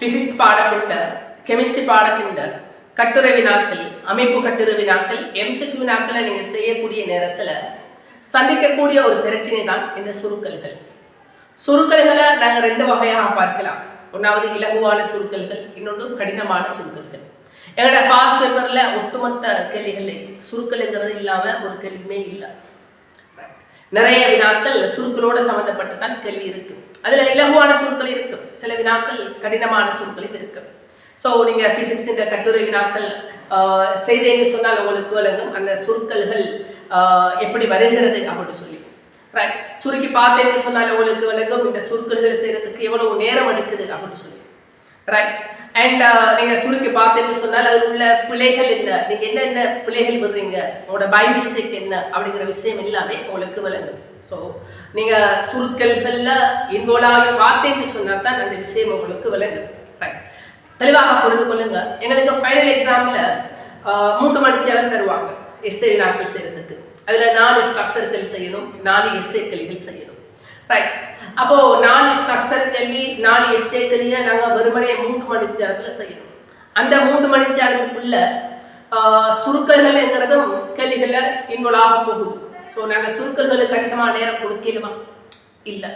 Physics பாடத்தின் chemistry பாடத்தின் கட்டுரை வினாக்கள் அமைப்பு கட்டுரை வினாக்கள் எம்சிக் வினாக்களை நீங்கள் செய்யக்கூடிய நேரத்தில் சந்திக்கக்கூடிய ஒரு பிரச்சனை தான் இந்த சுருக்கல்கள். சுருக்கல்களை நாங்கள் ரெண்டு வகையாக பார்க்கலாம். ஒன்றாவது இலகுவான சுருக்கல்கள் இன்னொன்று கடினமான சுருக்கல்கள். எங்களோட பாஸ் பேப்பரில் ஒட்டுமொத்த கேள்விகள் சுருக்கல்ங்கிறது இல்லாமல் ஒரு கேள்வியுமே இல்லை. நிறைய வினாக்கள் சுருக்களோட சம்மந்தப்பட்டு தான் கேள்வி இருக்குது அதில் இலகுவான சொற்கள் இருக்கு. சில வினாக்கள் கடினமான சொற்களும் இருக்கு. ஸோ நீங்கள் ஃபிசிக்ஸ் இந்த கட்டுரை வினாக்கள் செய்தேன்னு சொன்னால் உங்களுக்கு விளங்கும். அந்த சொற்கள்கள் எப்படி வருகிறது அப்படின்னு சொல்லி. ரைட் சுருக்கி பார்த்தேன்னு சொன்னால் உங்களுக்கு விளங்கும். இந்த சொற்கள்கள் செய்கிறதுக்கு எவ்வளவு நேரம் எடுக்குது அப்படின்னு சொல்லி. ரைட் அண்ட் uh, நீங்க சுருக்கி பார்த்தேன்னு சொன்னால் அதில் உள்ள பிள்ளைகள் என்ன? நீங்க என்னென்ன பிள்ளைகள் விடுறீங்க உங்களோட பை மிஸ்டேக் என்ன? அப்படிங்கிற விஷயம் எல்லாமே உங்களுக்கு விளங்கும். ஸோ நீங்க சுருக்கல்கள்ல இன்வால்வ் ஆகி பார்த்தேன்னு சொன்னா தான் அந்த விஷயம் உங்களுக்கு விளங்கும். ரைட் தெளிவாக புரிந்து கொள்ளுங்க. எங்களுக்கு ஃபைனல் எக்ஸாம்ல மூன்று மணித்தேரம் தருவாங்க. எஸ்ஏ வினாக்கள் செய்யறதுக்கு. அதுல நாலு ஸ்ட்ரக்சர்கள் செய்யணும் நாலு எஸ்ஏ கல்விகள் செய்யணும். ரைட் அப்போ நாலு ஸ்ட்ரக்சர் கேள்வி நாலு எஸ்ஏ கேள்வியை நாங்கள் வெறுமனே மூன்று மணி நேரத்துல செய்யணும் அந்த மூன்று மணி நேரத்துக்குள்ள சுருக்கல்கள்ங்கிறதும் கேள்விகள்ல இன்வால்வ் ஆக போகுது. ஸோ நாங்கள் சுருக்கல்களுக்கு அதிகமாக நேரம் கொடுக்கலுமா? இல்லை.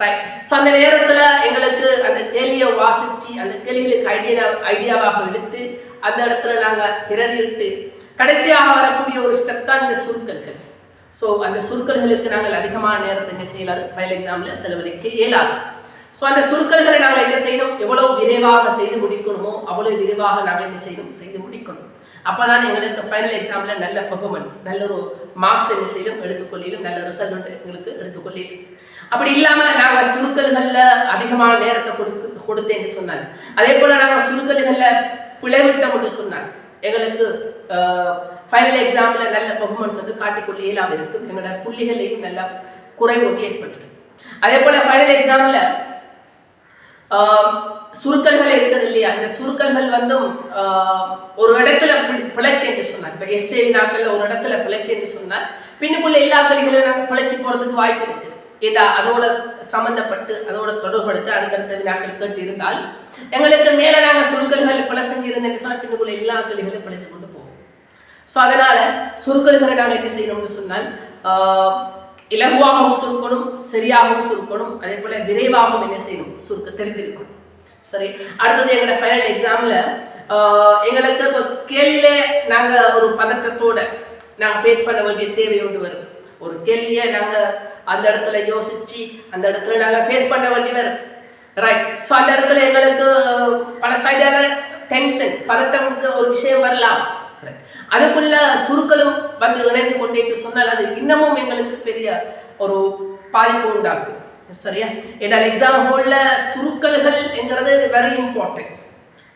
ரைட் ஸோ அந்த நேரத்தில் எங்களுக்கு அந்த கேள்வியை வாசித்து அந்த கேள்விகளுக்கு ஐடியா ஐடியாவாக எடுத்து அந்த இடத்துல நாங்கள் பிரதிட்டு கடைசியாக வரக்கூடிய ஒரு ஸ்டெப் தான் இந்த சுருக்கல்கள். ஸோ அந்த சுருக்கல்களுக்கு நாங்கள் அதிகமான நேரத்தை என்ன செய்யலாது ஃபைனல் எக்ஸாமில் செலவழிக்க இயலாது. ஸோ அந்த சுருக்கல்களை நாங்கள் என்ன செய்யணும்? எவ்வளோ விரைவாக செய்து முடிக்கணுமோ அவ்வளோ விரைவாக நாங்கள் என்ன செய்யணும்? செய்து முடிக்கணும். அப்பதான் எங்களுக்கு ஃபைனல் எக்ஸாமில் நல்ல பெர்ஃபார்மன்ஸ் நல்ல ஒரு மார்க்ஸ் என்ன செய்யலும் எடுத்துக்கொள்ளிலும் நல்ல ரிசல்ட் எங்களுக்கு எடுத்துக்கொள்ளிலும். அப்படி இல்லாமல் நாங்கள் சுருக்கல்களில் அதிகமான நேரத்தை கொடுத்து கொடுத்தேன்னு சொன்னாங்க? அதே போல் நாங்கள் சுருக்கல்களில் பிழைவிட்டோம் என்று சொன்னாங்க. எங்களுக்கு ஃபைனல் எக்ஸாமில் நல்ல பெர்ஃபார்மன்ஸ் வந்து காட்டிக்கொள்ளே இயலாம இருக்குது எங்களோட புள்ளிகளையும் நல்ல குறைவு ஒன்று அதே போல் ஃபைனல் எக்ஸாமில் சுருக்கல்கள் இருக்குது இல்லையா? அந்த சுருக்கல்கள் வந்து ஒரு இடத்துல பி- பிழைச்சு என்று சொன்னார். இப்போ எஸ்ஏ வினாக்கள் ஒரு இடத்துல பிழைச்சு என்று சொன்னார். பின்னுக்குள்ள எல்லா கல்விகளும் நாங்கள் பிழைச்சி போகிறதுக்கு வாய்ப்பு இருக்குது. ஏண்டா அதோட சம்மந்தப்பட்டு அதோட தொடர்படுத்த அடுத்தடுத்த வினாக்கள் கேட்டு இருந்தால் எங்களுக்கு மேலே நாங்கள் சுருக்கல்கள் பிழை இருந்தேன்னு சொன்னால் பின்னுக்குள்ள எல்லா கல்விகளும் பிழைச்சி கொண்டு ஸோ அதனால் சுருக்கல்களை நாங்கள் என்ன செய்யணும்னு சொன்னால் இலகுவாகவும் சுருக்கணும் சரியாகவும் சுருக்கணும் அதே போல் விரைவாகவும் என்ன செய்யணும் சுருக்க தெரிந்திருக்கணும். சரி அடுத்தது எங்களோட ஃபைனல் எக்ஸாமில் எங்களுக்கு இப்போ கேள்வியில் நாங்கள் ஒரு பதட்டத்தோட நாங்கள் ஃபேஸ் பண்ண வேண்டிய தேவை ஒன்று வரும். ஒரு கேள்வியை நாங்கள் அந்த இடத்துல யோசிச்சு அந்த இடத்துல நாங்கள் ஃபேஸ் பண்ண வேண்டி வரும். ரைட் ஸோ அந்த இடத்துல எங்களுக்கு பல சைடான டென்ஷன் பதட்டம் ஒரு விஷயம் வரலாம். அதுக்குள்ள சுருக்களும் வந்து இணைந்து கொண்டே என்று சொன்னால் அது இன்னமும் எங்களுக்கு பெரிய ஒரு பாதிப்பு உண்டாகும் சரியா? ஏன்னால் எக்ஸாம் ஹோல்ல சுருக்கல்கள் என்கிறது வெரி இம்பார்ட்டன்ட்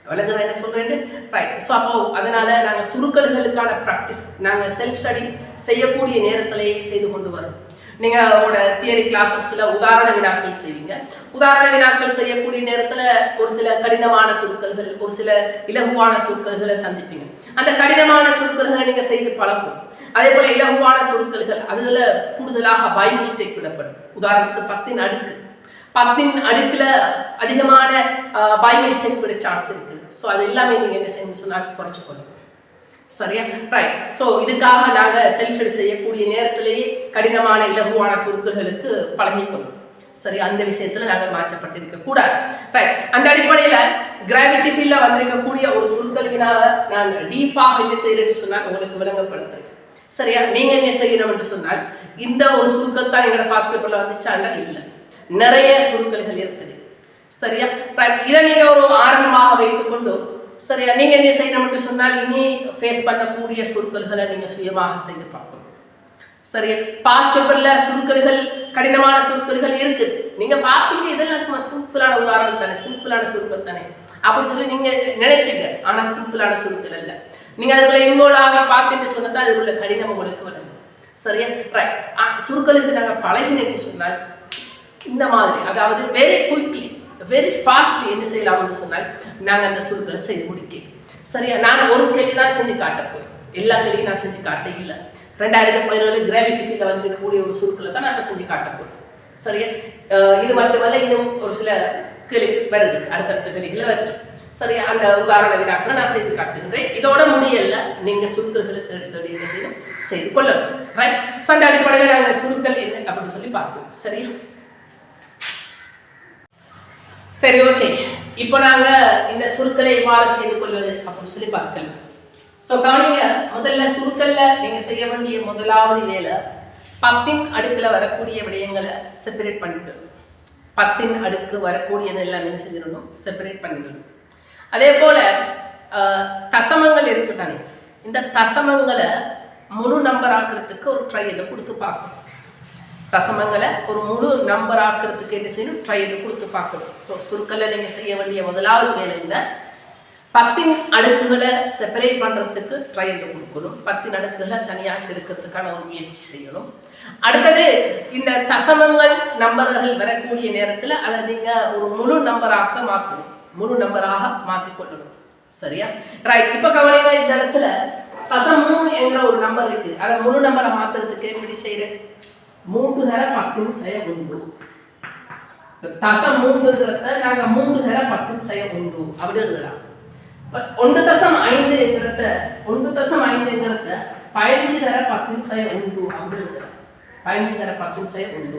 விளங்குதா என்ன சொல்கிறேன்னு ரைட் ஸோ அப்போ அதனால் நாங்கள் சுருக்கல்களுக்கான ப்ராக்டிஸ் நாங்கள் செல்ஃப் ஸ்டடி செய்யக்கூடிய நேரத்திலேயே செய்து கொண்டு வரோம். நீங்கள் உங்களோட தியரி கிளாஸஸில் உதாரண வினாக்கள் செய்வீங்க. உதாரண வினாக்கள் செய்யக்கூடிய நேரத்தில் ஒரு சில கடினமான சுருக்கல்கள் ஒரு சில இலகுவான சுருக்கல்களை சந்திப்பீங்க. அந்த கடினமான சுருக்கல்களை நீங்க செய்து பழகும். அதே போல இலகுவான சுருக்கல்கள் அதுல கூடுதலாக பை மிஸ்டேக் விடப்படும். உதாரணத்துக்கு பத்தின் அடுக்கு. பத்தின் அடுக்குல அதிகமான பை மிஸ்டேக் விட சான்ஸ் இருக்கு. ஸோ அது எல்லாமே நீங்க என்ன செய்யணும்னு சொன்னால் குறைச்சு கொள்ளுங்க. சரியா? ரைட் ஸோ இதுக்காக நாங்கள் செல்ஃப் செய்யக்கூடிய நேரத்திலேயே கடினமான இலகுவான சுருக்கல்களுக்கு பழகிக்கொள்ளும். சரி அந்த விஷயத்துல நாங்கள் மாற்றப்பட்டிருக்க கூடாது. ரைட் அந்த அடிப்படையில கிராவிட்டி ஃபீல்ட்ல வந்திருக்கக்கூடிய ஒரு சுருக்கல்வினாவை நான் டீப்பாக என்ன செய்யறேன்னு சொன்னால் உங்களுக்கு விளங்கப்படுத்துறேன். சரியா? நீங்க என்ன செய்யணும் என்று சொன்னால் இந்த ஒரு சுருக்கல் தான் எங்களோட பாஸ் பேப்பர்ல வந்துச்சாண்டா இல்லை? நிறைய சுருக்கல்கள் இருக்குது. சரியா? ரைட் இதை நீங்க ஒரு ஆரம்பமாக வைத்துக்கொண்டு சரியா? நீங்க என்ன செய்யணும் என்று சொன்னால் இனி ஃபேஸ் பண்ணக்கூடிய சுருக்கல்களை நீங்க சுயமாக செய்து பார்க்கணும். சரியா? பாஸ் பேப்பர்ல சுருக்கல்கள் கடினமான சுருக்கல்கள் இருக்குது. நீங்க பார்ப்பீங்க இதெல்லாம் சும்மா சிம்பிளான உதாரணம் தானே சிம்பிளான சுருக்கம் தானே. அப்படின்னு சொல்லி நீங்க நினைப்பீங்க. ஆனா சிம்பிளான சுருக்கல் அல்ல நீங்க அதுல இன்வால்வ் ஆகி பார்த்துட்டு சொன்னதா அது உள்ள கடினம் உங்களுக்கு வரும். சரியா? ரைட் சுருக்கலுக்கு நாங்க பழகினேன்னு சொன்னால் இந்த மாதிரி அதாவது வெரி குயிக்லி வெரி ஃபாஸ்ட்லி என்ன செய்யலாம்னு சொன்னால் நாங்க அந்த சுருக்களை செய்து முடிக்கலாம் சரியா? நான் ஒரு கேள்வி தான் செஞ்சு காட்ட போய் எல்லா கேள்வியும் நான் செஞ்சு காட்ட இல்லை. ரெண்டாயிரத்தி பதினேழு கிராவிஃபிக்கில் வந்திருக்கக்கூடிய ஒரு சுருக்களை தான் நாங்கள் செஞ்சு காட்ட போகிறோம் சரியா? இது மட்டுமல்ல இன்னும் ஒரு சில கேள்வி வருது. அடுத்தடுத்த கேள்விகளை வருது. சரியா? அந்த உதாரண வினாக்களை நான் செய்து காட்டுகின்றேன். இதோட முடியல நீங்க சுருக்கல்களை எடுத்து என்ன செய்யணும்? செய்து கொள்ளணும். ரைட் ஸோ அந்த அடிப்படையில் நாங்கள் சுருக்கல் என்ன அப்படின்னு சொல்லி பார்ப்போம். சரியா? சரி ஓகே இப்போ நாங்கள் இந்த சுருக்களை எவ்வாறு செய்து கொள்வது அப்படின்னு சொல்லி பார்க்கலாம். ஸோ கவனிங்க முதல்ல சுருக்கல்ல நீங்க செய்ய வேண்டிய முதலாவது வேலை பத்தின் அடுக்கில் வரக்கூடிய விடயங்களை செப்பரேட் பண்ணிவிடணும் பத்தின் அடுக்கு வரக்கூடியது எல்லாம் என்ன செஞ்சிடணும்? செப்பரேட் பண்ணிடணும் அதே போல தசமங்கள் இருக்கு தானே? இந்த தசமங்களை முழு நம்பர் ஆக்குறதுக்கு ஒரு ட்ரையலை கொடுத்து பார்க்கணும். தசமங்களை ஒரு முழு நம்பர் ஆக்குறதுக்கு என்ன செய்யணும்? ட்ரையல் கொடுத்து பார்க்கணும். ஸோ சுருக்கல்ல நீங்கள் செய்ய வேண்டிய முதலாவது வேலை இந்த பத்தின் அடுக்குகளை செப்பரேட் பண்ணுறதுக்கு ட்ரையல் கொடுக்கணும். பத்தின் அடுக்குகளை தனியாக இருக்கிறதுக்கான ஒரு முயற்சி செய்யணும். அடுத்தது இந்த தசமங்கள் நம்பர்கள் வரக்கூடிய நேரத்தில் அதை நீங்கள் ஒரு முழு நம்பராக மாற்றணும் முழு நம்பராக மாற்றிக்கொள்ளணும் சரியா? ரைட் இப்போ கவனிங்க இந்த இடத்துல தசமு என்ற ஒரு நம்பர் இருக்கு. அதை முழு நம்பரை மாத்துறதுக்கு எப்படி செய்கிறேன் மூன்று தர பத்து செய்ய உண்டு. தசம் மூன்றுங்கிறத நாங்க மூன்று தர பத்து செய்ய உண்டு அப்படி எழுதலாம். ஒன்று தசம் ஐந்துங்கிறத ஒன்று தசம் ஐந்துங்கிறத பதினஞ்சு தர பத்து செய்ய உண்டு அப்படி பதினஞ்சு தர பத்து செய்ய உண்டு.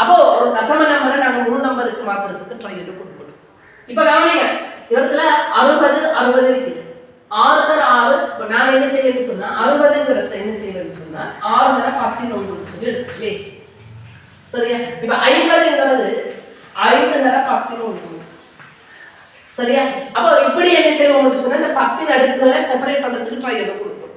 அப்போ ஒரு தசம நம்பரை நாங்க முழு நம்பருக்கு மாத்துறதுக்கு ட்ரை எடுத்து கொடுக்கணும். இப்ப கவனிங்க இடத்துல அறுபது அறுபது இருக்குது ஆறு தர ஆறு இப்போ நான் என்ன செய்வேன்னு சொன்னா அறுபதுங்கிறத என்ன செய்வேன்னு சொன்னா ஆறு தர பத்தின் ஒன்று சொல்லி சரியா? இப்ப ஐம்பதுங்கிறது ஐந்து தர பத்தின் ஒன்று. சரியா? அப்போ இப்படி என்ன செய்வோம் சொன்னா இந்த பத்தின் அடுக்குகளை செப்பரேட் பண்றதுக்கு ட்ரை எதை கொடுக்கும்?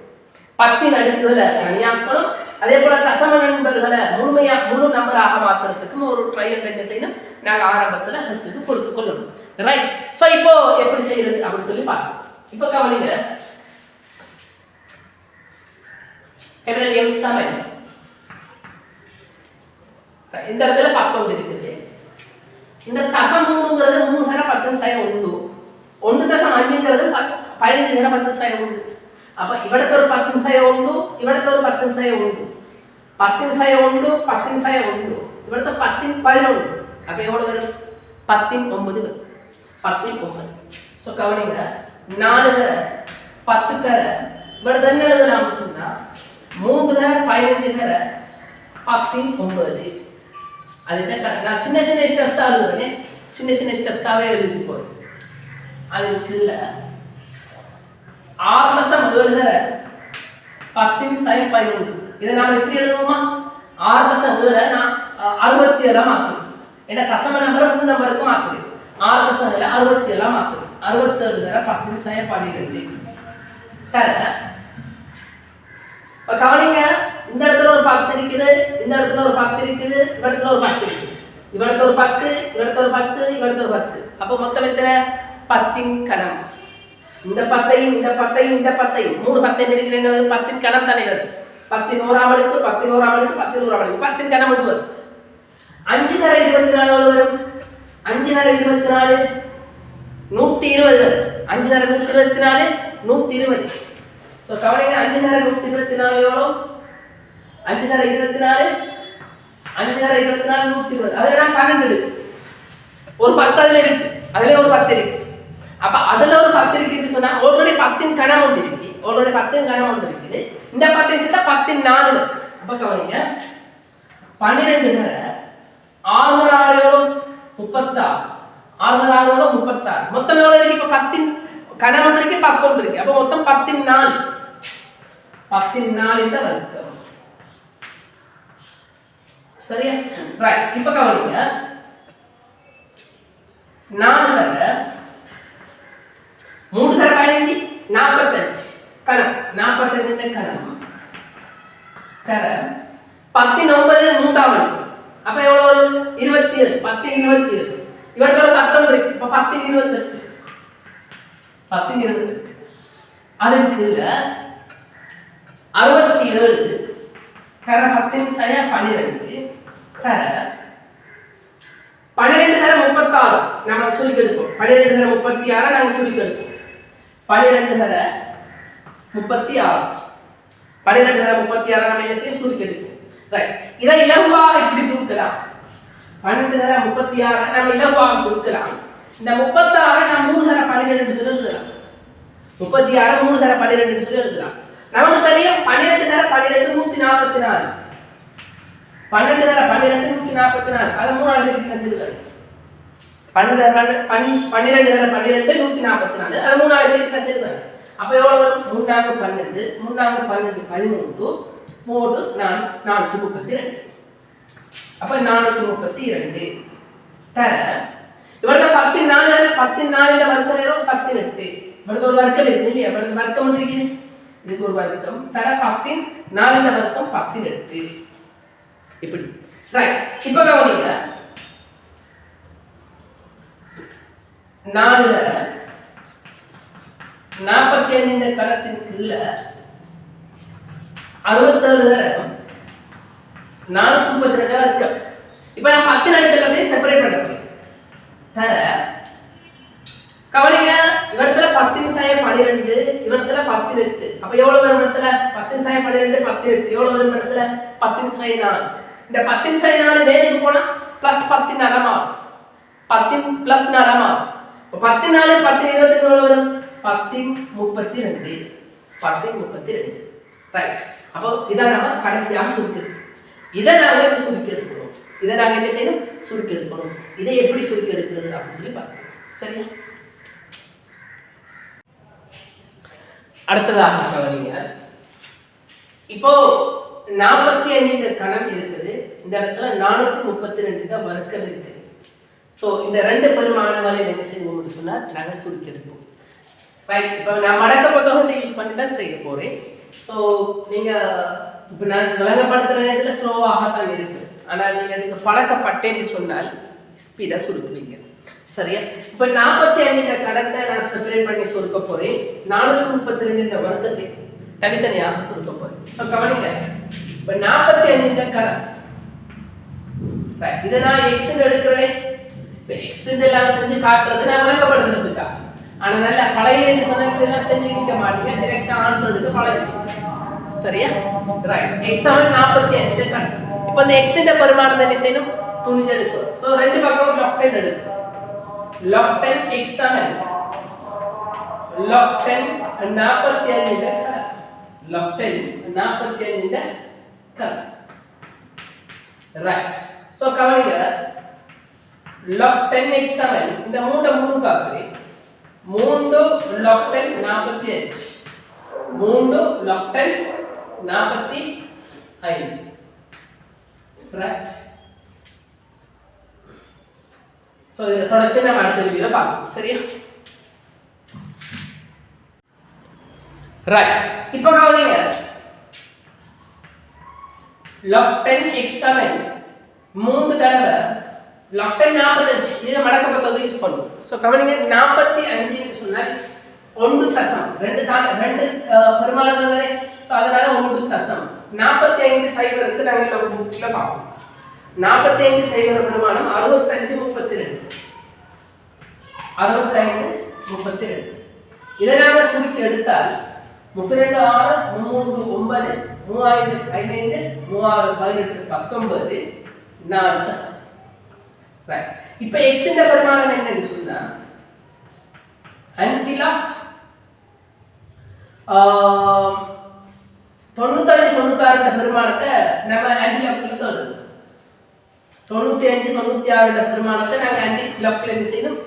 பத்தின் அடுக்குகளை தனியாக்கணும். அதே போல தசம நண்பர்களை முழுமையா முழு நம்பராக மாத்துறதுக்கும் ஒரு ட்ரை என்ன செய்யணும்? நாங்க ஆரம்பத்துல ஃபர்ஸ்ட்டுக்கு கொடுத்து கொள்ளணும். ரைட் ஸோ இப்போ எப்படி செய்யறது அப்படின்னு சொல்லி பார்க்கணும் இப்போ கவனிங்க. எம் செவன் இந்த இடத்துல பத்தொன்பது இருக்குது. இந்த தசம் மூணுங்கிறது மூணு தர பத்து சாய உண்டு. ஒன்று தசம் அஞ்சுங்கிறது பதினஞ்சு தர பத்து சாய உண்டு. அப்போ இவடத்து ஒரு பத்து சாய உண்டு இவடத்து ஒரு பத்து சாய உண்டு. பத்தின் சாய உண்டு பத்தின் சாய உண்டு. இவடத்து பத்தின் பதினொன்று. அப்போ எவ்வளோ வரும்? பத்தின் ஒன்பது வரும். பத்தின் ஒன்பது. ஸோ கவனிங்க. நாலு தர பத்து தர. இவடத்து என்ன எழுதலாம்னு சொன்னால் மூன்று தர பதினஞ்சு தர பத்தின் ஒன்பது. அதுதான் correct. நான் சின்ன சின்ன ஸ்டெப்ஸாக எழுதுறேன் சின்ன சின்ன ஸ்டெப்ஸாகவே எழுதி போகுது அதுக்கு இல்லை. ஆறு மாதம் ஏழு பத்தின் சை பதினொன்று. இதை நாம் எப்படி எழுதுவோமா? ஆறு தசம் ஏழு நான் அறுபத்தி ஏழாம் மாத்துறேன் ஏன்னா தசம நம்பரை மூணு நம்பருக்கும் மாத்துறேன் ஆறு மாதம் ஏழு அறுபத்தி ஏழாம் மாத்துறேன் அறுபத்தேழு தர பத்தின் சைன் பன்னிரெண்டு தர. இப்போ கவனிங்க. இந்த இடத்துல ஒரு பத்து இருக்குது இந்த இடத்துல ஒரு பத்து இருக்குது இந்த இடத்துல ஒரு பத்து இருக்குது. இவடத்து ஒரு பத்து இவடத்து ஒரு பத்து இவடத்து ஒரு பத்து அப்போ மொத்தம் எத்தனை? பத்தின் கணம். இந்த பத்தையும் இந்த பத்தையும் இந்த பத்தையும். மூணு பத்தையும் இருக்கிற பத்தின் கணம் தானே வருது பத்தின் ஓராம் அடுக்கு பத்தின் ஓராம் அடுக்கு பத்தின் ஓராம் அடுக்கு. பத்தின் கணம் மட்டும் வரும் அஞ்சு தர இருபத்தி நாலு எவ்வளவு வரும்? அஞ்சு தர இருபத்தி நாலு நூத்தி இருபது வரும். அஞ்சு தர நூத்தி இருபத்தி நாலு நூத்தி இருபது. ஸோ கவனிங்க அஞ்சு தர நூத்தி இருபத்தி நாலு எவ்வளோ அஞ்சு தர இருபத்தி நாலு அஞ்சு தர இருபத்தி நாலு நூத்தி இருபது அதுல பன்னெண்டு இருக்கு. ஒரு பத்து அதுல இருக்கு. அதுல ஒரு பத்து இருக்கு. அப்ப அதுல ஒரு பத்து இருக்குன்னு சொன்னா ஆல்ரெடி பத்தின் கணம் ஒன்று இருக்கு. ஆல்ரெடி பத்தின் கணம் ஒன்று இருக்குது. இந்த பத்து சேர்த்தா பத்தின் நாலு அப்ப கவனிங்க. பன்னிரெண்டு தர ஆறு முப்பத்தாறு. ஆறு முப்பத்தாறு. மொத்தம் எவ்வளவு இருக்கு? இப்ப பத்தின் கணம் ஒன்று இருக்கு பத்தொன்று இருக்கு. அப்ப மொத்தம் பத்தின் நாலு. பத்தின் நாலு தான் வருது. சரியா? ரைட் இப்ப கவனிங்க. நாலு தடவை மூணு தடவை பதினஞ்சு நாற்பத்தஞ்சு கணம். நாற்பத்தஞ்சு கணம். தர பத்தின் ஒன்பது அப்ப எவ்வளவு வரும்? இருபத்தி ஏழு. பத்து இருபத்தி ஏழு. இவர்கிட்ட ஒரு பத்தொன்பது இருக்கு. இப்ப பத்து இருபத்தெட்டு. பத்து இருபத்தெட்டு. அதுக்கு அறுபத்தி ஏழு. கர பத்தின் சரியா பன்னிரெண்டு. தர பன்னிரெண்டு தர முப்பத்தாறு. நம்ம சுருக்கெடுப்போம் பன்னிரெண்டு தர முப்பத்தி ஆறு சொல்லி கெடுப்போம் பன்னிரெண்டு தர முப்பத்தி ஆறு பன்னிரெண்டு தர முப்பத்தி ஆறு நம்ம என்ன செய்யும்? சுருக்கெடுப்போம் ரைட் இதை இலகுவாக இப்படி சுருக்கலாம் பன்னெண்டு தர முப்பத்தி ஆறு நம்ம இலகுவாக சுருக்கலாம் இந்த முப்பத்தாறு நான் மூணு தர பன்னிரெண்டு சொல்லி எழுதலாம். முப்பத்தி ஆறு மூணு தர பன்னிரெண்டு சொல்லி எழுதலாம். நமக்கு தெரியும் பன்னிரெண்டு தர பன்னிரெண்டு நூத்தி நாற்பத்தி நாலு. பன்னெண்டு தர பன்னிரெண்டு நூத்தி நாற்பத்தி நாலு. அதை மூணாவது என்ன சிறுகள் பன்னெண்டு தர பன்ன- பன்- பன்னிரெண்டு தர பன்னிரெண்டு நூத்தி நாற்பத்தி நாலு. அதை மூணாவது என்ன சிறுகள் அப்போ எவ்வளவு வரும்? மூணாங்க பன்னெண்டு மூணாங்க பன்னெண்டு பதிமூன்று மூணு நாலு நானூத்தி முப்பத்தி ரெண்டு. அப்ப நானூத்தி முப்பத்தி இரண்டு தர. இவரது பத்து நாலு பத்து பத்தின் நாலுல வர்க்க நேரம் பத்தினெட்டு. இவரது ஒரு வர்க்கம் இருக்கு இல்லையா? இவரது வர்க்கம் வந்து இருக்குது. இதுக்கு ஒரு வர்க்கம். தர பத்தின் நாலுல வர்க்கம் பத்தினெட்டு. இப்படி ரைட் இப்போ கவனிங்க. நாலு நாற்பத்தி ஐந்து இந்த களத்தின் கீழே அறுபத்தேழு தரம் நானூத்தி முப்பத்தி ரெண்டு வர்க்கம் இப்ப நான் பத்து நடுக்கு எல்லாத்தையும் செப்பரேட் பண்ண தர. கவனிங்க பத்து பத்தின் சாய பன்னிரெண்டு பத்து எட்டு. அப்ப எவ்வளவு வரும் இடத்துல பத்து சாய பன்னிரெண்டு எட்டு. எவ்வளவு வரும் இடத்துல பத்து சாய நாலு இந்த பத்தின் சாய நாலு மேலுக்கு போனா பிளஸ் பத்து நடமா பத்தின் பிளஸ் நடமா இப்போ பத்து நாலு பத்து இருபத்தி எவ்வளவு வரும். பத்தின் முப்பத்தி ரெண்டு பத்தின் முப்பத்தி ரெண்டு ரைட் அப்போ இதை நம்ம கடைசியாக சுருக்கிறது இதை நாங்கள் எப்படி சுருக்கி எடுக்கணும் இதை நாங்கள் என்ன செய்யணும்? சுருக்கி எடுக்கணும் இதை எப்படி சுருக்கி எடுக்கிறது அப்படின்னு சொல்லி பார்க்கணும். சரியா? அடுத்ததாக கவனிங்க இப்போ நாற்பத்தி அஞ்சு கணம் இருக்குது. இந்த இடத்துல நானூத்தி முப்பத்தி ரெண்டு தான் வர்க்கம் இருக்குது. ஸோ இந்த ரெண்டு பெருமானங்களை என்ன செய்வோம்னு சொன்னால் நாங்கள் சுருக்கி எடுப்போம். ரைட் இப்போ நான் மடக்க புத்தகத்தை யூஸ் பண்ணி தான் செய்ய போகிறேன் ஸோ நீங்கள் இப்போ நான் விளங்கப்படுத்துகிற நேரத்தில் ஸ்லோவாக தான் இருக்குது. ஆனால் நீங்கள் அதுக்கு பழக்கப்பட்டேன்னு சொன்னால் ஸ்பீடாக சுருக்குவீங்க. சரியா? இப்போ நாற்பத்தி அஞ்சு கடத்தை நான் செப்பரேட் பண்ணி சுருக்க போகிறேன் நானூற்றி முப்பத்தி ரெண்டு இந்த வருத்தத்தை தனித்தனியாக சுருக்க போகிறேன் ஸோ கவனிங்க இப்போ நாற்பத்தி அஞ்சு கடை Right. இதை நான் எக்ஸ் எடுக்கிறேன். இப்போ எக்ஸ் எல்லாம் செஞ்சு காட்டுறது நான் விளக்கப்படுறதுக்கா ஆனால் நல்ல பழைய ரெண்டு சொன்ன எல்லாம் செஞ்சு நிற்க மாட்டீங்க. ஆன்சர் எடுத்து பழகிங்க சரியா? ரைட் எக்ஸாம்பிள் நாற்பத்தி அஞ்சு கணக்கு. இப்போ இந்த எக்ஸிന്റെ பெருமானத்தை என்ன செய்யணும்? துணிஞ்சு எடுக்கணும். ஸோ ரெண்டு பக்கம் லாக் டென் எடுக்கணும். Log ten x log ten நாற்பத்தி அஞ்சு கணக்கு. லாக் டென் நாற்பத்தி அஞ்சு கணக்கு ரைட் ஸோ கவனிங்க. லாக் டென் எக்ஸ் 7 இந்த மூண்டை மூணு காக்குறேன் மூன்று லாக் டென் நாற்பத்தி அஞ்சு. மூன்று லாக் டென் நாற்பத்தி ஐந்து. ரைட் ஸோ இதை தொடர்ச்சி நம்ம அடுத்த வீடியோவில் பார்ப்போம். சரியா? ரைட் இப்போ கவனிங்க. லாக்டன் எக்ஸ் செவன் மூன்று தடவை. லாக் டென் நாற்பத்தஞ்சு. இதை மடக்கப்பட்டது யூஸ் பண்ணும் ஸோ கவனிங்க நாற்பத்தி அஞ்சுன்னு சொன்னால் ஒன்று தசம். ரெண்டு தான ரெண்டு அஹ், பெருமானங்கள் வரை. ஸோ அதனால ஒன்று தசம். நாற்பத்தி ஐந்து சைபருக்கு நாங்கள் இந்த புக்கில் பார்ப்போம். நாற்பத்தி ஐந்து சைபர் பெருமானம் அறுபத்தஞ்சு முப்பத்தி ரெண்டு அறுபத்தைந்து முப்பத்தி ரெண்டு இதை நாங்கள் சுருக்கி எடுத்தால் முப்பத்தி ரெண்டு ஆறு மூன்று ஒன்பது மூவாயிரத்து பதினைந்து மூவாயிரம் பதினெட்டு பத்தொன்பது நாலு தசம் இப்ப இப்போ எக்ஸின் பெருமானம் என்னன்னு சொன்னா அன்டிலா தொண்ணூத்தஞ்சு தொண்ணூத்தாறு பெருமானத்தை நம்ம ஆன்டிலாக்குள்ள தேடுது தொண்ணூத்தி அஞ்சு தொண்ணூத்தி ஆறு பெருமானத்தை நாங்க ஆன்டி லப்ல என்ன செய்யணும்?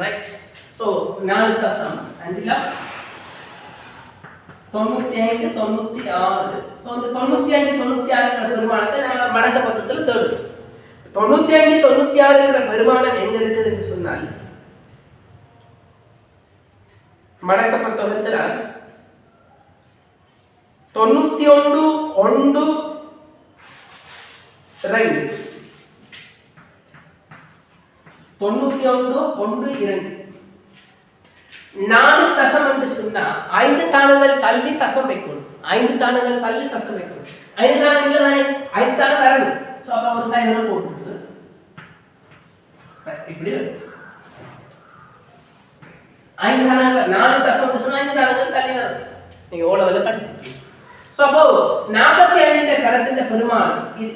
ரைட் ஸோ நாலு தசம் ஆன்டிலா தொண்ணூத்தி ஐந்து தொண்ணூத்தி ஆறு. ஸோ இந்த தொண்ணூத்தி ஐந்து தொண்ணூத்தி ஆறுங்கிற பெருமானத்தை நம்ம மடக்க பத்தத்தில் தேடு. தொண்ணூத்தி ஐந்து தொண்ணூத்தி ஆறுங்கிற பெருமானம் எங்க இருக்குதுன்னு சொன்னால் மடக்க புத்தகத்துல தொண்ணூத்தி ஒன்று ஒன்று ரெண்டு தொண்ணூத்தி ஒன்று ஒன்று இரண்டு. நாலு தசம் என்று சொன்னா ஐந்து தானங்கள் தள்ளி தசம் வைக்கணும். ஐந்து தானங்கள் தள்ளி தசம் வைக்கணும். ஐந்து தானம் இல்லை தானே? ஐந்து தானம் வரணும். ஸோ அப்போ ஒரு சாயந்தரம் போட்டுருக்கு இப்படி ஐந்து தானங்கள் நாலு தசம் சொன்னா ஐந்து தானங்கள் தள்ளி வரும். நீங்க ஓட வேலை படிச்சிருக்கீங்க. ஸோ அப்போ நாற்பத்தி ஐந்து கடத்தின் பெருமானம் இது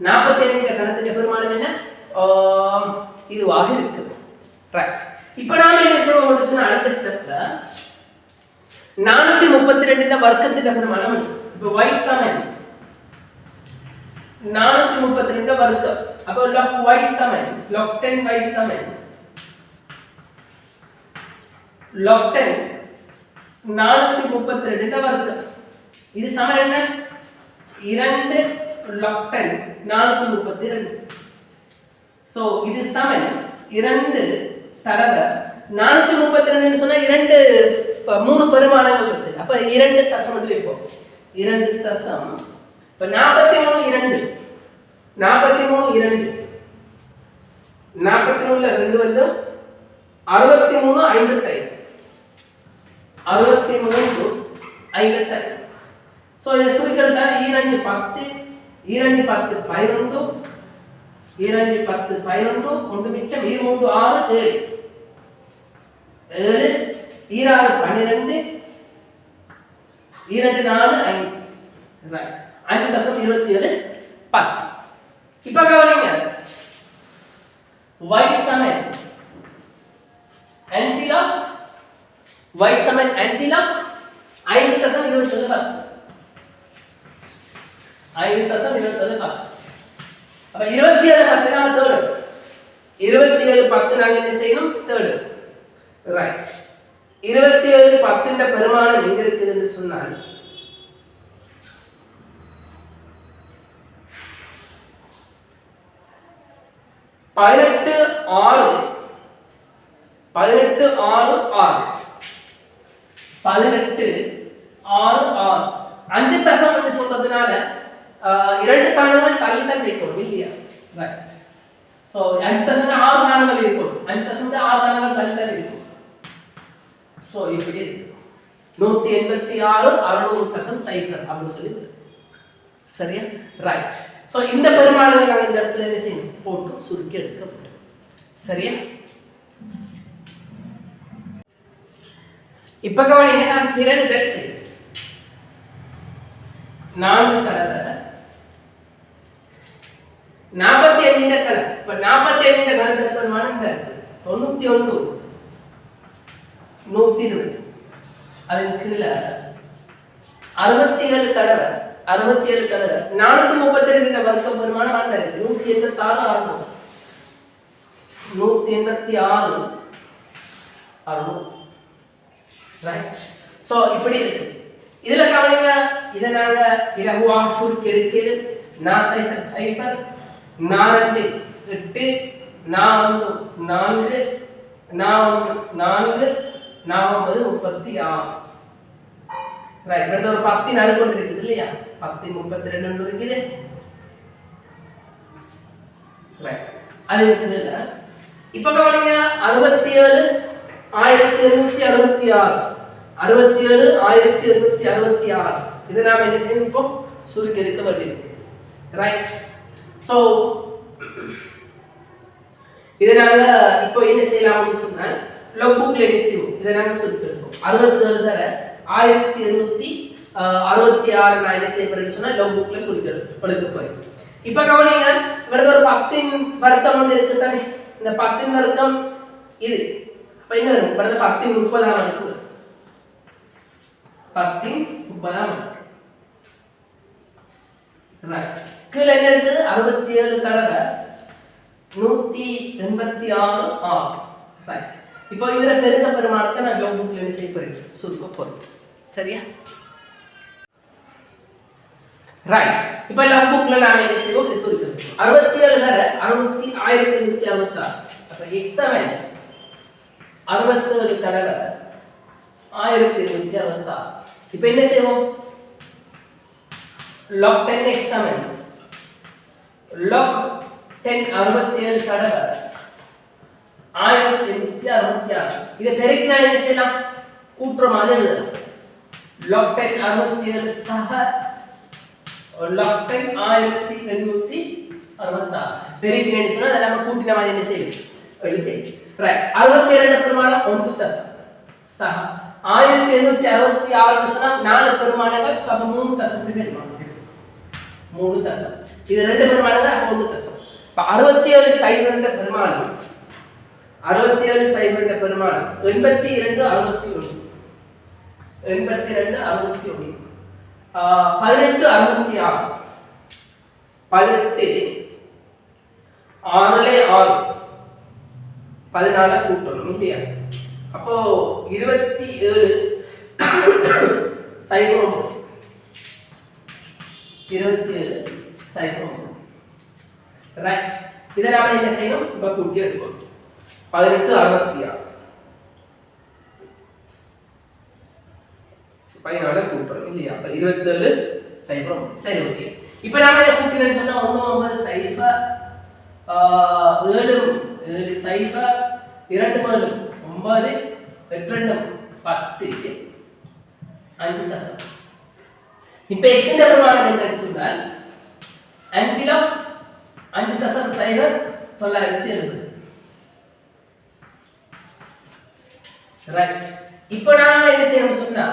நாற்பத்தி ஐந்து கடத்தின் பெருமானம் என்ன இதுவாக இருக்கு ரைட் இப்போ நாம என்ன செய்வோம் சொன்னா அடுத்த ஸ்டெப்ல நானூத்தி முப்பத்தி ரெண்டுல வர்க்கத்தின் பெருமானம் இப்போ வயசான நானூத்தி முப்பத்தி ரெண்டு வர்க்கம். அப்போ லாக் வைஸ் சமன் லாக் டென் வைஸ் சமன் லாக் டென். நானூத்தி முப்பத்தி ரெண்டு வர்க்கம். இது சமன் என்ன? இரண்டு லாக் டென். நானூத்தி முப்பத்தி ரெண்டு சோ இது சமன். இரண்டு தரவை. நானூத்தி முப்பத்தி ரெண்டுன்னு சொன்னா இரண்டு மூணு பெருமானங்கள் இருக்கு. அப்ப இரண்டு தசம் என்று வைப்போம். இரண்டு தசம். இப்ப நாற்பத்தி மூணு இரண்டு. நாற்பத்தி மூணு இரண்டு. நாற்பத்தி மூணுல ரெண்டு வந்து அறுபத்தி மூணு ஐம்பத்தைந்து அறுபத்தி மூன்று ஐம்பத்தைந்து ஸோ இதை சுருக்கள் தான் ஈரஞ்சு பத்து ஈரஞ்சு பத்து பதினொன்று இரண்டு பத்து பதினொன்று ஒன்று மிச்சம் இருமூன்று ஆறு ஏழு. ஏழு ஈராறு பன்னிரெண்டு இரண்டு நாலு ஐந்து. ஐந்து தசம் இருபத்தி ஏழு பத்து. இப்ப கவனிங்க. வைசமன். ஆன்டிலா. வைசமன் ஆன்டிலா. ஐந்து தசம் இருபத்தி ஏழு பத்து. ஐந்து தசம் இருபத்தி ஏழு பத்து. அப்ப இருபத்தி ஏழு பத்து நாள் தேர்டு இருபத்தி ஏழு பத்து நாங்க என்ன செய்யணும்? தேர்டு ரைட் இருபத்தி ஏழு பத்துன்ற பெருமானம் எங்க இருக்குதுன்னு சொன்னால் பதினெட்டு ஆறு. பதினெட்டு ஆறு ஆறு. பதினெட்டு ஆறு ஆறு. அஞ்சு தசம் என்று சொல்றதுனால Uh, இரண்டு தானங்கள் தள்ளி தான் வைக்கணும் இல்லையா? ரைட் ஸோ அஞ்சு தசம் ஆறு தானங்கள் இருக்கணும். அஞ்சு தசம் ஆறு தானங்கள் தள்ளி தான் இருக்கும் ஸோ இப்படி நூத்தி எண்பத்தி ஆறு அறுநூறு தசம் சைஃபர் அப்படின்னு சொல்லி சரியா? ரைட் ஸோ இந்த பெருமாள்களை நாங்கள் இந்த இடத்துல என்ன செய்யணும்? போட்டு சுருக்கி எடுக்க சரியா? இப்ப கவனிங்க நான் திறன்கள் செய்யும் நான்கு தடவை நாற்பத்தி ஐந்து கணக்கு இப்ப நாற்பத்தி ஐந்து கணக்கு இருக்கிறமான இந்த தொண்ணூத்தி ஒன்று. நூத்தி இருபது. அதன் கீழே அறுபத்தி ஏழு தடவை அறுபத்தி ஏழு தடவை நானூத்தி முப்பத்தி ரெண்டு வருஷம் பெருமான அந்த நூத்தி எண்பத்தி ஆறு ஆகும் நூத்தி எண்பத்தி ஆறு. அறுநூறு ரைட் ஸோ இப்படி இருக்கு. இதுல கவனிங்க. இதை நாங்க இலகுவாக சுருக்கி எடுக்கிறது நான் சைஃபர் சைஃபர் நாலு எட்டு நான் நான்கு நான் நான்கு நாற்பது முப்பத்தி ஆறு. ரைட் அடுத்த ஒரு பத்தி அடுக்கொண்டு இருக்குது இல்லையா? பத்து முப்பத்தி ரெண்டு இருக்குது. ரைட் அது இருக்குதுல்ல இப்ப கவனிங்க அறுபத்தி ஏழு ஆயிரத்தி எழுநூத்தி அறுபத்தி ஆறு அறுபத்தி ஏழு ஆயிரத்தி எழுநூத்தி அறுபத்தி ஆறு இதை நாம என்ன செய்யணும் இப்போ? சுருக்கி வேண்டியிருக்கு ரைட் ஸோ இதை இப்போ என்ன செய்யலாம்னு சொன்னால் லவ் புக்ல என்ன செய்வோம்? இதை நாங்கள் சொல்லிட்டுருக்கோம் அறுபத்தி ஏழு தர ஆயிரத்தி எழுநூத்தி அறுபத்தி ஆறு நான் என்ன செய்ய போறேன்னு சொன்னா லவ் புக்ல சொல்லிட்டு எடுப்போம் எடுக்க போறேன் இப்ப கவனிங்க இவரது ஒரு பத்தின் வருத்தம் வந்து இருக்கு தானே இந்த பத்தின் வருத்தம் இது. அப்ப என்ன வரும்? இவரது பத்தின் முப்பதாம் அடுக்கு பத்தின் முப்பதாம் அடுக்கு கீழே என்ன இருக்குது? அறுபத்தி ஏழு தடவை நூத்தி எண்பத்தி ஆறு ஆறு ரைட் இப்போ இதுல பெருக்க பெருமானத்தை நான் லோ புக்ல என்ன செய்ய போறேன்? சுருக்க போறேன் சரியா? ரைட் இப்போ லவ் புக்ல நாம என்ன செய்வோம்? இது சுருக்கணும் அறுபத்தி ஏழு தர அறுபத்தி ஆயிரத்தி நூத்தி அறுபத்தி ஆறு அப்ப எக்ஸ் செவன் அறுபத்தி ஏழு தடவை ஆயிரத்தி நூத்தி அறுபத்தி ஆறு இப்போ என்ன செய்வோம்? Log 10 x சமன் log 10 அறுபத்தி ஏழு தடவை. ஆயிரத்தி எண்ணூத்தி அறுபத்தி ஆறு. இதை பெருக்கினா என்ன செய்யலாம்? கூட்டுற மாதிரி எழுதலாம் log 10 அறுபத்தி ஏழு சக log 10 ஆயிரத்தி எண்ணூத்தி அறுபத்தி ஆறு பெருக்கினேன்னு சொன்னா அதை நம்ம கூட்டின மாதிரி என்ன செய்யும் எழுதி. ரைட் அறுபத்தி ஏழு பெருமானம் ஒன்று தசம் சக. ஆயிரத்தி எண்ணூத்தி அறுபத்தி ஆறு சொன்னா நாலு பெருமானங்கள் so மூணு தசத்து பெருமானம் மூணு தசம் இது ரெண்டு பெருமானங்கள் அப்ப ஒன்று தசம் இப்போ அறுபத்தி ஏழு சைடு ரெண்டு பெருமானம் அறுபத்தி ஏழு சைபர் என்ற எண்பத்தி இரண்டு அறுபத்தி ஒன்று எண்பத்தி ரெண்டு அறுபத்தி ஒன்று பதினெட்டு அறுபத்தி ஆறு பதினெட்டு. ஆறுலே ஆறு. பதினால கூட்டணும் இல்லையா? அப்போ இருபத்தி ஏழு சைபர் ஒன்பது இருபத்தி ஏழு சைபர் ரைட் இதை நாம என்ன செய்யணும்? இப்ப கூட்டி எடுக்கணும். பதினெட்டு அறுபத்தி ஆறு. பதினால கூட்டுறோம் இல்லையா? அப்ப இருபத்தேழு சைபர் சரி ஓகே. இப்ப நாம இதை கூட்டினு சொன்னா ஒண்ணு ஒன்பது சைப ஆஹ், ஏழு ஏழு சைபர் இரண்டு மூணு ஒன்பது எட்டு ரெண்டு பத்து. அஞ்சு தசம். இப்ப எக்ஸ் என்ற சொன்னால் அஞ்சிலோ அஞ்சு தசம் சைபர் தொள்ளாயிரத்தி எழுபது. ரைட் இப்போ நாங்க என்ன செய்யணும் சொன்னா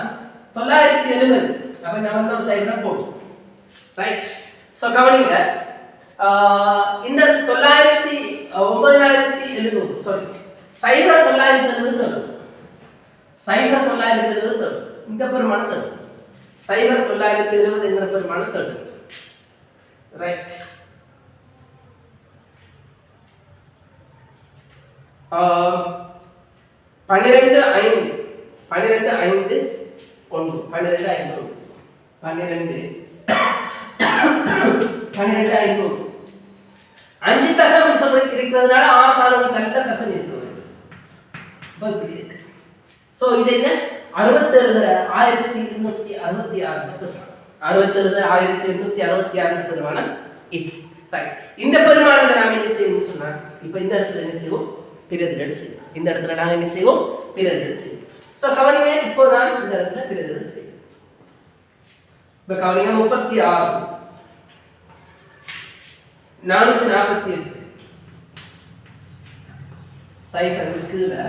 தொள்ளாயிரத்தி எழுபது. அப்ப நம்ம ஒரு சைபர் போட்டோம். ரைட் ஸோ கவனிங்க. ஆஹ் இந்த தொள்ளாயிரத்தி ஒன்பதாயிரத்தி எழுநூறு சாரி சைபர் தொள்ளாயிரத்தி எழுபது தரும் சைபர் தொள்ளாயிரத்தி எழுபது தரும் இந்த பெருமான தரும் சைபர் தொள்ளாயிரத்தி எழுபது என்ற பெருமான தரும் ரைட் uh, பன்னிரெண்டு ஐந்து. பன்னிரெண்டு ஐந்து ஒன்று. பன்னிரெண்டு ஐந்து ஒன்று. பன்னிரெண்டு. பன்னிரெண்டு ஐந்து ஒன்று. அஞ்சு தசம் சொல்ற இருக்கிறதுனால ஆறு நாளுக்கு தள்ளி தான் தசம் இருக்கு இப்படி ஸோ இது என்ன? அறுபத்தேழு ஆயிரத்தி இருநூத்தி அறுபத்தி ஆறு அறுபத்தெழுது ஆயிரத்தி எண்ணூத்தி அறுபத்தி ஆறு பெருமானம் இது இந்த பெருமானத்தை நாம் என்ன செய்யணும்னு சொன்னா இப்போ இந்த இடத்துல என்ன செய்வோம்? பிரதிகள் செய்வோம். இந்த இடத்துல நாங்க என்ன செய்வோம்? பிரதிகள் செய்வோம். ஸோ கவனிங்க இப்போ நான் இந்த இடத்துல பிரதிகள் செய்வோம் இப்போ கவனிங்க முப்பத்தி ஆறு. நானூத்தி நாற்பத்தி எட்டு. சைக்கிள் கீழே.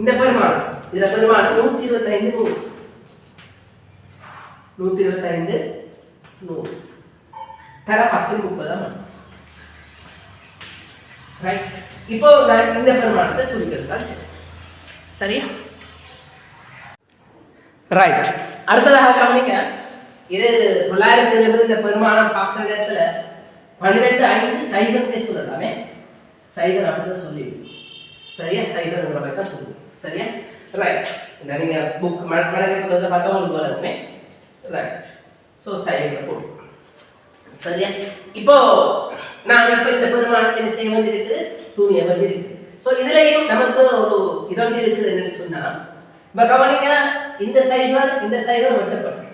இந்த பெருமானம் இதுல பெருமானம் நூத்தி இருபத்தைந்து நூறு நூத்தி இருபத்தைந்து நூறு. தர பத்து முப்பதாம் ரைட் இப்போ நான் இந்த பெருமானத்தை சுருக்கிறது சரி. சரியா? ரைட் அடுத்ததாக கவனிங்க. இது தொள்ளாயிரத்தி எழுபது இந்த பெருமானம் பார்க்குற நேரத்துல பன்னிரெண்டு ஐந்து சைபர்னே சொல்லலாமே. சைபர் அப்படின்னு சொல்லி. சரியா? சைபர்ங்கிற மாதிரி தான் சொல்லுவோம் சரியா? ரைட் இந்த நீங்க புக் மடக்க பார்த்தா உங்களுக்கு வருமே. ரைட் ஸோ சைபர் போட்டு சரியா இப்போ நான் இப்போ இந்த பெருமானத்தை என்ன செய்ய வேண்டியிருக்கு? தூணிய வேண்டியிருக்கு. ஸோ இதுலயும் நமக்கு ஒரு இது வந்து இருக்குது என்னன்னு சொன்னா இப்போ கவனிங்க இந்த சைபர் இந்த சைபர் வெட்டப்படும்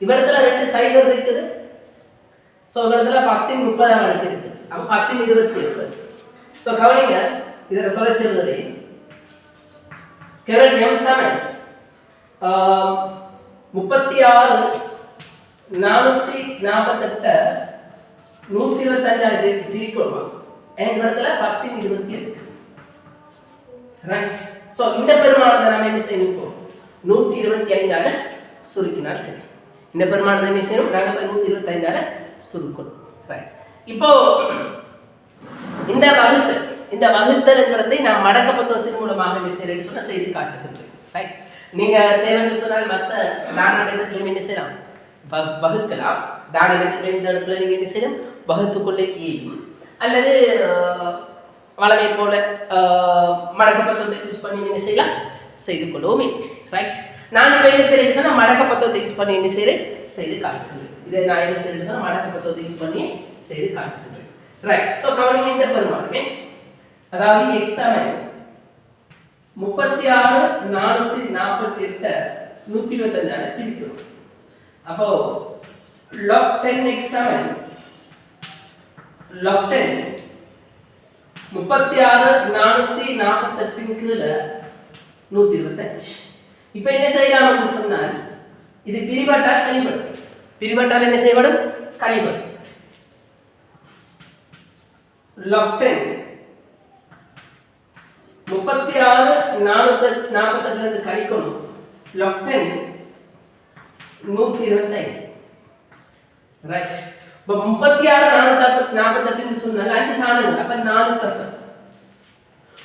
இவ்விடத்துல ரெண்டு சைபர் இருக்குது. ஸோ இவ்விடத்துல பத்தின் முப்பதாம் கணக்கு இருக்குது அப்போ பத்தின் இருபத்தி எட்டு. ஸோ கவனிங்க இதில் தொலைச்சிருந்தது கெரல் எம் செவன் முப்பத்தி ஆறு நானூற்றி நாற்பத்தெட்ட நூற்றி இருபத்தஞ்சாயிரத்தி பிரிக்கணும் என் இடத்துல பத்தின் இருபத்தி எட்டு. ரைட் ஸோ இந்த பெருமானத்தை நம்ம என்ன செய்யணும் இப்போ? நூற்றி இருபத்தி ஐந்தால சுருக்கினால் சரி. இந்த பெருமானத்தை என்ன செய்யணும்? நாங்கள் இப்போ இருபத்தி ஐந்தாக சுருக்கணும். ரைட் இப்போ இந்த வகுத்தல் இந்த வகுத்தல்ங்கிறதை நான் மடக்க புத்தகத்தின் மூலமாக என்ன செய்யறேன்னு சொன்ன செய்தி காட்டுகின்றேன். ரைட் நீங்க தேவைன்னு சொன்னால் மற்ற தானடத்திலும் என்ன செய்யலாம்? வ- வகுக்கலாம். இடத்துல இந்த இடத்துல நீங்க என்ன செய்யலாம்? வகுத்துக்கொள்ள இயலும். அல்லது வளமை போல மடக்க யூஸ் பண்ணி என்ன செய்யலாம்? செய்து கொள்வோமே ரைட் நான் இப்போ என்ன செய்யறேன்னு சொன்னா மடக்க பத்தத்தை யூஸ் பண்ணி என்ன செய்யறேன் செய்து காட்டுகிறேன் இதை நான் என்ன செய்யறேன்னு சொன்னா மடக்க பத்தத்தை யூஸ் பண்ணி செய்து காட்டுகிறேன் ரைட் ஸோ கவனிங்க இந்த பெருமாளுமே அதாவது எக்ஸாம் முப்பத்தி ஆறு நானூத்தி நாற்பத்தி எட்டு நூத்தி இருபத்தஞ்சால பிரிக்கணும் அப்போ log ten x seven log ten முப்பத்தி ஆறு நானூத்தி நாற்பத்தெட்டின் கீழே நூத்தி இருபத்தஞ்சு இப்போ என்ன செய்யலாம் என்று சொன்னால் இது பிரிபட்டால் கழிவடும் பிரிபட்டால் என்ன செய்யப்படும்? கழிவடும் லாக் டென் முப்பத்தி ஆறு நானூத்தி நாற்பத்தஞ்சுல இருந்து கழிக்கணும். லொக்டன் நூத்தி இருபத்தைந்து ரைட் இப்போ முப்பத்தி ஆறு நானூத்தி நாற்பத்தெட்டுன்னு சொன்னால அஞ்சு காணுங்க அப்ப நாலு தசம்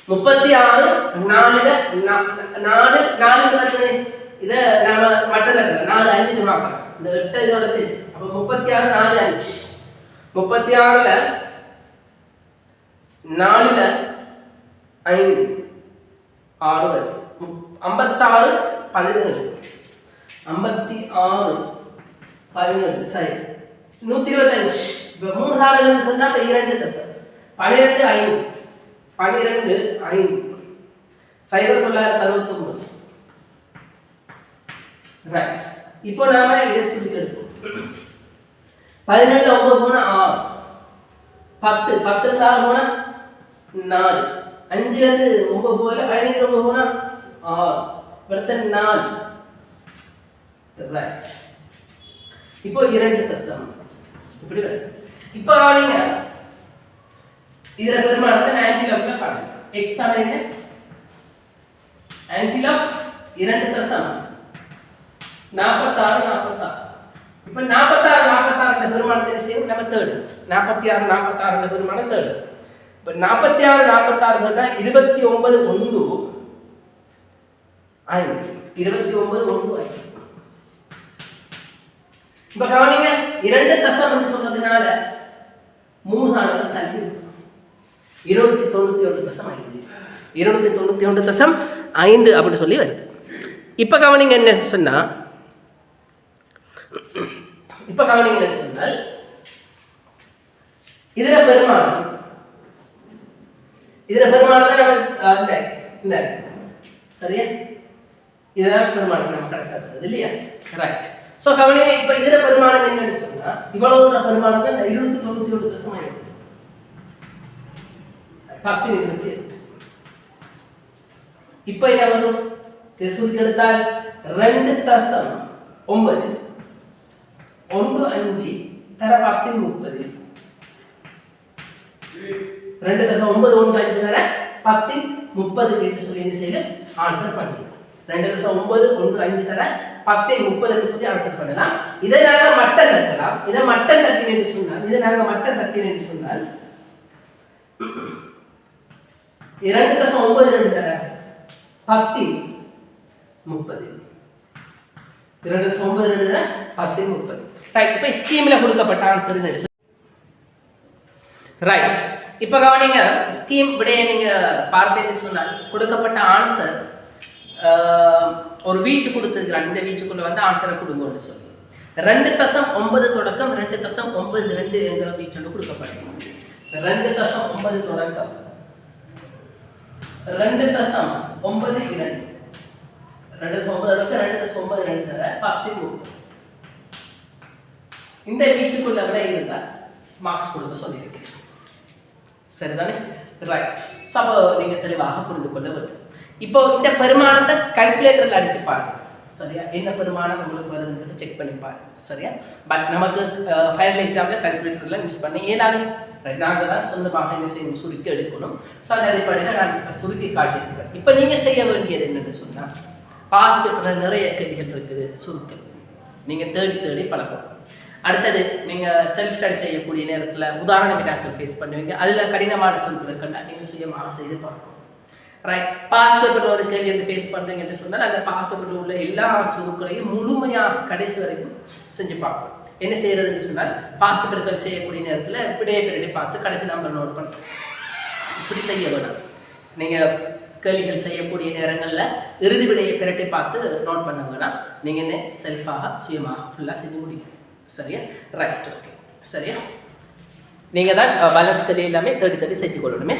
முப்பத்தி ஆறு நாலுல நா- நாலு நாலு வருது இத நாம மட்டல நாலு அஞ்சு பார்க்கலாம் இந்த எட்டு இதோட சேர்த்து. அப்ப முப்பத்தி ஆறு நாலு அஞ்சு. முப்பத்தி ஆறுல நாலுல ஐந்து. ஆறு. வருது ஐம்பத்தாறு பதினேழு. ஐம்பத்தி ஆறு பதினேழு. சரி. நூத்தி இருபத்தஞ்சு இப்போ மூணு காலங்கள்னு சொன்னா இப்போ இரண்டு தசம் பன்னிரெண்டு ஐந்து. பன்னிரெண்டு ஐந்து. சைபர் தொள்ளாயிரத்தி அறுபத்தொன்பது. ரைட் இப்போ நாம இதை சுருக்கி எடுப்போம் பதினேழு ஒன்பது போனா ஆறு. பத்து. பத்து இருந்து ஆறு போனா நாலு. அஞ்சுல இருந்து ஒன்பது போகல பதினஞ்சு ரொம்ப போனா ஆறு அடுத்த நாலு. இப்போ இரண்டு தசம் இப்படி வருது இப்போ கவனிங்க. இதுல பெருமானத்தை ஆன்டிலோப்ல காணுங்க எக்ஸாம் என்ன? ஆன்டிலோப் இரண்டு தசம் நாற்பத்தாறு நாற்பத்தாறு. இப்போ நாற்பத்தாறு நாற்பத்தாறு பெருமானத்தை செய்யும்? நம்ம தேடு. நாற்பத்தி ஆறு நாற்பத்தாறு பெருமானம் தேடு. இப்போ நாற்பத்தி ஆறு நாற்பத்தாறு கேட்டா இருபத்தி ஒன்பது ஒன்று ஆயிடுச்சு இருபத்தி ஒன்பது ஒன்று ஆயிடுச்சு இப்ப கவனிங்க இரண்டு தசம் சொன்னதுனால மூணு ஆண்டுகள் தள்ளி இருநூத்தி தொண்ணூத்தி ஒன்று தசம் ஐந்து இருநூத்தி தொண்ணூத்தி ஒன்று தசம் ஐந்து அப்படின்னு சொல்லி வருது. இப்ப கவனிங்க என்ன சொன்னா இப்ப கவனிங்க என்ன சொன்னால் இதுல பெருமானம் இதுல பெருமாள் தான் நம்ம இந்த சரியா? இதுதான் பெருமாள் நம்ம கடைசி இல்லையா? கரெக்ட் ஸோ கவனிங்க இப்போ இதர பெருமானம் என்னன்னு சொன்னா இவ்வளவு தூர பெருமானம் தான் இந்த இருநூத்தி தொண்ணூத்தி ஒன்று தசம் ஆயிடுது பத்து இருபத்தி எட்டு. இப்போ என்ன வரும்? இதை எடுத்தால் ரெண்டு தசம் ஒன்பது ஒன்று அஞ்சு தர பத்து முப்பது. ரெண்டு தசம் ஒன்பது ஒன்று அஞ்சு தர பத்தின் முப்பது என்று சொல்லி என்ன செய்யல ஆன்சர் பண்ணிக்கலாம் ரெண்டு தசம் ஒன்பது ஒன்று அஞ்சு தர பத்தின் முப்பதுன்னு சொல்லி ஆன்சர் பண்ணலாம். இதை நாங்க மட்டன் தட்டலாம் இதை மட்டன் தட்டின் என்று சொன்னால் இதை நாங்க மட்டன் தட்டின் என்று சொன்னால் இரண்டு தசம் ஒன்பது ரெண்டு தர பத்து முப்பது. இரண்டு தசம் ஒன்பது ரெண்டு தர பத்து முப்பது. ரைட் இப்போ ஸ்கீம்ல கொடுக்கப்பட்ட ஆன்சர் ரைட் இப்போ கவனிங்க ஸ்கீம் விடைய நீங்க பார்த்தேன்னு சொன்னால் கொடுக்கப்பட்ட ஆன்சர் ஒரு வீச்சு கொடுத்துருக்கிறான் இந்த வீச்சுக்குள்ள வந்து ஆன்சரை கொடுங்கன்னு சொல்லி. ரெண்டு தசம் ஒன்பது தொடக்கம் ரெண்டு தசம் ஒன்பது ரெண்டு என்கிற வீச்சொன்று கொடுக்கப்படும் ரெண்டு தசம் ஒன்பது தொடக்கம். ரெண்டு தசம் ஒன்பது இரண்டு. ரெண்டு தசம் ஒன்பது அளவுக்கு ரெண்டு தசம் ஒன்பது ரெண்டு தர பத்து முப்பது இந்த வீச்சுக்குள்ள விட இருந்தால் மார்க்ஸ் கொடுக்க சொல்லியிருக்கேன் சரிதானே? ரைட் ஸோ அப்போ நீங்கள் தெளிவாக புரிந்து கொள்ள வேண்டும். இப்போ இந்த பெருமானத்தை கல்குலேட்டரில் அடிச்சு பாருங்க சரியா? என்ன பெருமானம் உங்களுக்கு வருதுன்னு சொல்லி செக் பண்ணி பாருங்க சரியா? பட் நமக்கு ஃபைனல் எக்ஸாமில் கல்குலேட்டரில் மிஸ் பண்ண ஏதாவது நாங்கள் தான் சொந்தமாக என்ன செய்யணும்? சுருக்கி எடுக்கணும். ஸோ அந்த அடிப்படையில் நான் இப்போ சுருக்கி காட்டியிருக்கிறேன். இப்போ நீங்கள் செய்ய வேண்டியது என்னென்னு சொன்னால் பாஸ் பேப்பரில் நிறைய கேள்விகள் இருக்குது. சுருக்கல். நீங்கள் தேடி தேடி பழகணும் அடுத்தது நீங்கள் செல்ஃப் ஸ்டடி செய்யக்கூடிய நேரத்தில் உதாரண வினாக்கள் ஃபேஸ் பண்ணுவீங்க. அதில் கடினமான சொற்கள் கண்டா நீங்கள் சுயமாக செய்து பார்க்கும். ரைட் பாஸ் பேப்பரில் ஒரு கேள்வி வந்து ஃபேஸ் பண்ணுறீங்கன்னு சொன்னால் அந்த பாஸ் பேப்பரில் உள்ள எல்லா சுருக்களையும் முழுமையாக கடைசி வரைக்கும் செஞ்சு பார்ப்போம் என்ன செய்யறதுன்னு சொன்னால் பாஸ் பேப்பர்கள் செய்யக்கூடிய நேரத்தில் விடைய பெருடி பார்த்து கடைசி நம்பர் நோட் பண்ணுறோம் இப்படி செய்ய வேணாம். நீங்கள் கேள்விகள் செய்யக்கூடிய நேரங்களில் இறுதி விடையை பிரட்டி பார்த்து நோட் பண்ண வேணாம். நீங்கள் என்ன? செல்ஃபாக சுயமாக ஃபுல்லாக செஞ்சு முடியும் சரியா? ரைட் ஓகே சரியா? நீங்கள் தான் பேலன்ஸ் கல்வி எல்லாமே தேடி தேடி செஞ்சு கொள்ளணுமே